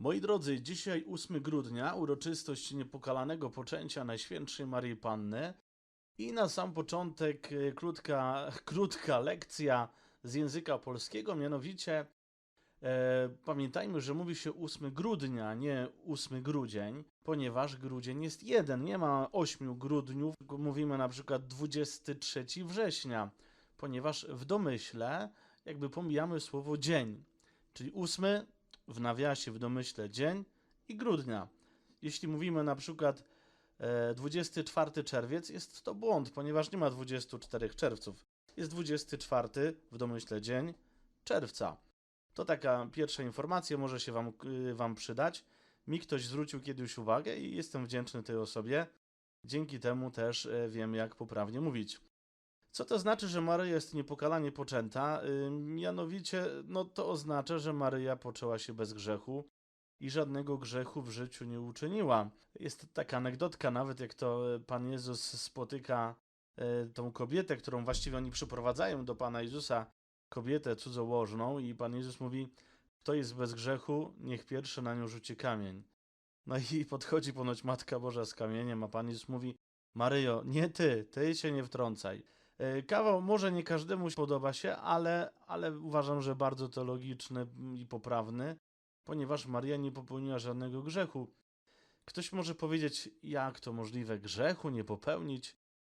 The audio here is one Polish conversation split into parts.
Moi drodzy, dzisiaj 8 grudnia, uroczystość niepokalanego poczęcia Najświętszej Maryi Panny. I na sam początek e, krótka, krótka lekcja z języka polskiego, mianowicie e, pamiętajmy, że mówi się 8 grudnia, nie 8 grudzień, ponieważ grudzień jest jeden, nie ma 8 grudniów, mówimy na przykład 23 września, ponieważ w domyśle jakby pomijamy słowo dzień, czyli 8 w nawiasie, w domyśle dzień i grudnia. Jeśli mówimy na przykład e, 24 czerwiec, jest to błąd, ponieważ nie ma 24 czerwców. Jest 24 w domyśle dzień czerwca. To taka pierwsza informacja, może się wam, y, wam przydać. Mi ktoś zwrócił kiedyś uwagę i jestem wdzięczny tej osobie. Dzięki temu też e, wiem, jak poprawnie mówić. Co to znaczy, że Maryja jest niepokalanie poczęta? Mianowicie, no to oznacza, że Maryja poczęła się bez grzechu i żadnego grzechu w życiu nie uczyniła. Jest taka anegdotka, nawet jak to e, Pan Jezus spotyka e, tą kobietę, którą właściwie oni przyprowadzają do Pana Jezusa, kobietę cudzołożną i Pan Jezus mówi, kto jest bez grzechu, niech pierwszy na nią rzuci kamień. No i podchodzi ponoć Matka Boża z kamieniem, a Pan Jezus mówi, Maryjo, nie ty, ty się nie wtrącaj. E, Kawał może nie każdemu podoba się, ale, ale uważam, że bardzo to logiczny i poprawny, ponieważ Maria nie popełniła żadnego grzechu. Ktoś może powiedzieć, jak to możliwe grzechu nie popełnić?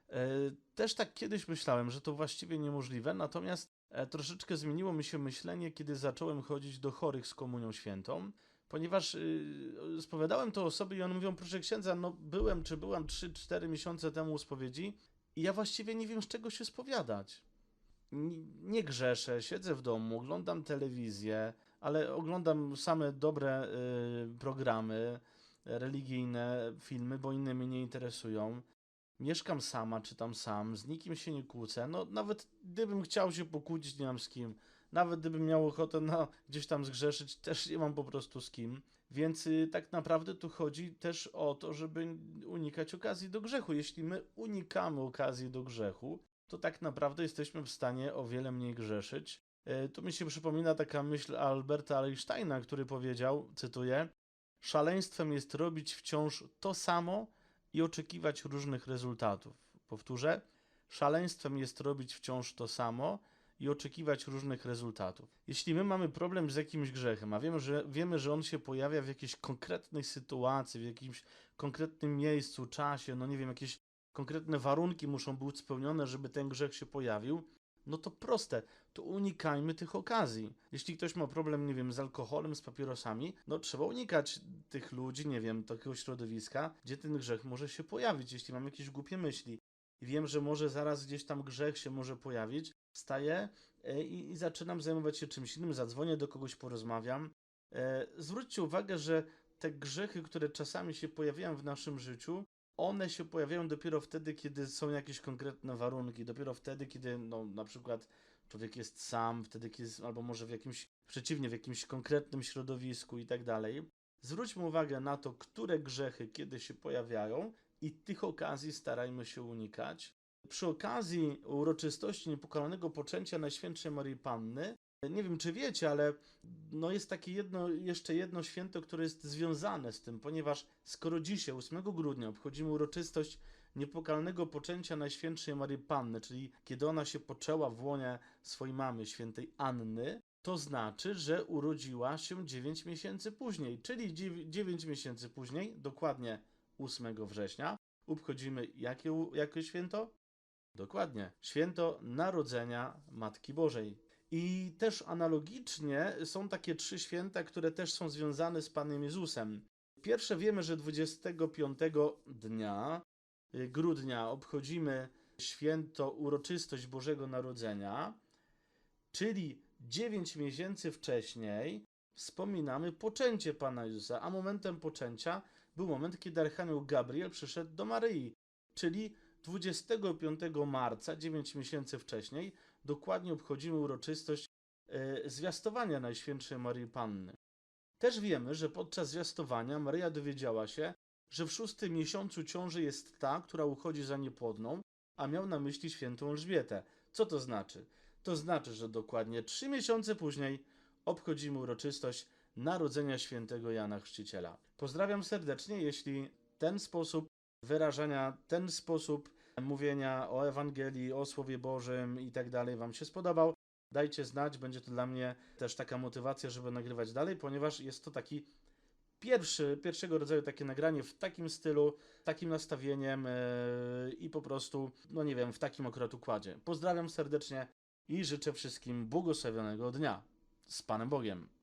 E, Też tak kiedyś myślałem, że to właściwie niemożliwe, natomiast e, troszeczkę zmieniło mi się myślenie, kiedy zacząłem chodzić do chorych z komunią świętą, ponieważ spowiadałem to osoby i one mówią, proszę księdza, no byłem czy byłam 3-4 miesiące temu u spowiedzi i ja właściwie nie wiem, z czego się spowiadać. Nie grzeszę, siedzę w domu, oglądam telewizję, ale oglądam same dobre y, programy religijne, filmy, bo inne mnie nie interesują. Mieszkam sama, czytam sam, z nikim się nie kłócę. No, nawet gdybym chciał się pokłócić, nie mam z kim. Nawet gdybym miał ochotę na gdzieś tam zgrzeszyć, też nie mam po prostu z kim. Więc y, tak naprawdę tu chodzi też o to, żeby unikać okazji do grzechu. Jeśli my unikamy okazji do grzechu, to tak naprawdę jesteśmy w stanie o wiele mniej grzeszyć. Y, Tu mi się przypomina taka myśl Alberta Einsteina, który powiedział, cytuję, szaleństwem jest robić wciąż to samo i oczekiwać różnych rezultatów. Powtórzę, szaleństwem jest robić wciąż to samo i oczekiwać różnych rezultatów. Jeśli my mamy problem z jakimś grzechem, a wiemy, że, wiemy, że on się pojawia w jakiejś konkretnej sytuacji, w jakimś konkretnym miejscu, czasie, no nie wiem, jakieś konkretne warunki muszą być spełnione, żeby ten grzech się pojawił, no to proste, to unikajmy tych okazji. Jeśli ktoś ma problem, nie wiem, z alkoholem, z papierosami, no trzeba unikać tych ludzi, nie wiem, takiego środowiska, gdzie ten grzech może się pojawić, jeśli mam jakieś głupie myśli. I wiem, że może zaraz gdzieś tam grzech się może pojawić, wstaję e, i, i zaczynam zajmować się czymś innym, zadzwonię do kogoś, porozmawiam. E, Zwróćcie uwagę, że te grzechy, które czasami się pojawiają w naszym życiu, one się pojawiają dopiero wtedy, kiedy są jakieś konkretne warunki, dopiero wtedy, kiedy no, na przykład człowiek jest sam, wtedy kiedy jest, albo może w jakimś, przeciwnie, w jakimś konkretnym środowisku i tak dalej. Zwróćmy uwagę na to, które grzechy kiedy się pojawiają i tych okazji starajmy się unikać. Przy okazji uroczystości niepokalanego poczęcia Najświętszej Maryi Panny, nie wiem czy wiecie, ale no jest takie jedno, jeszcze jedno święto, które jest związane z tym, ponieważ skoro dzisiaj, 8 grudnia, obchodzimy uroczystość niepokalnego poczęcia Najświętszej Maryi Panny, czyli kiedy ona się poczęła w łonie swojej mamy, świętej Anny, to znaczy, że urodziła się 9 miesięcy później, czyli 9 miesięcy później, dokładnie 8 września, obchodzimy jakie, jakie święto? Dokładnie, święto Narodzenia Matki Bożej. I też analogicznie są takie trzy święta, które też są związane z Panem Jezusem. Pierwsze wiemy, że 25 dnia y, grudnia obchodzimy święto, uroczystość Bożego Narodzenia, czyli 9 miesięcy wcześniej wspominamy poczęcie Pana Jezusa, a momentem poczęcia był moment, kiedy Archanioł Gabriel przyszedł do Maryi, czyli 25 marca, 9 miesięcy wcześniej, dokładnie obchodzimy uroczystość e, zwiastowania Najświętszej Maryi Panny. Też wiemy, że podczas zwiastowania Maryja dowiedziała się, że w szóstym miesiącu ciąży jest ta, która uchodzi za niepłodną, a miał na myśli świętą Elżbietę. Co to znaczy? To znaczy, że dokładnie trzy miesiące później obchodzimy uroczystość Narodzenia Świętego Jana Chrzciciela. Pozdrawiam serdecznie, jeśli ten sposób wyrażania, ten sposób mówienia o Ewangelii, o Słowie Bożym i tak dalej Wam się spodobał. Dajcie znać, będzie to dla mnie też taka motywacja, żeby nagrywać dalej, ponieważ jest to taki pierwszy, pierwszego rodzaju takie nagranie w takim stylu, takim nastawieniem yy, i po prostu, no nie wiem, w takim akurat układzie. Pozdrawiam serdecznie i życzę wszystkim błogosławionego dnia. Z Panem Bogiem.